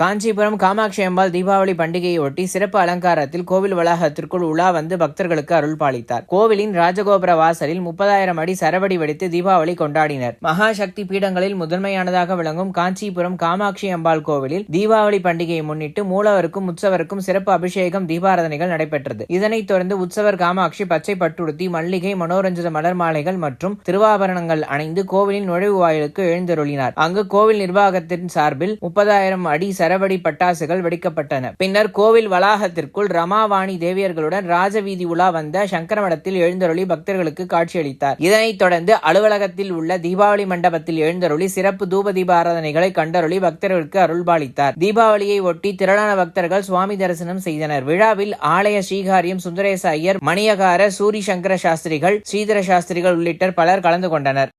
காஞ்சிபுரம் காமாட்சி அம்பாள் தீபாவளி பண்டிகையொட்டி சிறப்பு அலங்காரத்தில் கோவில் வளாகத்திற்குள் உலா வந்து பக்தர்களுக்கு அருள் பாலித்தார். கோவிலின் ராஜகோபுர வாசலில் முப்பதாயிரம் அடி சரவடி வெடித்து தீபாவளி கொண்டாடினர். மகா சக்தி பீடங்களில் முதன்மையானதாக விளங்கும் காஞ்சிபுரம் காமாட்சி அம்பாள் கோவிலில் தீபாவளி பண்டிகையை முன்னிட்டு மூலவருக்கும் உற்சவருக்கும் சிறப்பு அபிஷேகம் தீபாராதனைகள் நடைபெற்றது. இதனைத் தொடர்ந்து உற்சவர் காமாட்சி பச்சை பட்டுடுத்தி மல்லிகை மனோரஞ்சித மலர் மாலைகள் மற்றும் திருவாபரணங்கள் அணிந்து கோவிலின் நுழைவு வாயிலுக்கு எழுந்தருளினார். அங்கு கோவில் நிர்வாகத்தின் சார்பில் முப்பதாயிரம் அடி சரவடி பட்டாசுகள் வெடிக்கப்பட்டன. பின்னர் கோவில் வளாகத்திற்குள் ரமாவாணி தேவியர்களுடன் ராஜவீதி உலா வந்த சங்கரமடத்தில் எழுந்தருளி பக்தர்களுக்கு காட்சியளித்தார். இதனைத் தொடர்ந்து அலுவலகத்தில் உள்ள தீபாவளி மண்டபத்தில் எழுந்தருளி சிறப்பு தூப தீப ஆராதனைகளை கண்டருளி பக்தர்களுக்கு அருள்பாலித்தார். தீபாவளியை ஒட்டி திரளான பக்தர்கள் சுவாமி தரிசனம் செய்தனர். விழாவில் ஆலய ஸ்ரீகாரியம் சுந்தரேச ஐயர் மணியகார சூரி சங்கர சாஸ்திரிகள் ஸ்ரீதர சாஸ்திரிகள் உள்ளிட்ட பலர் கலந்து கொண்டனர்.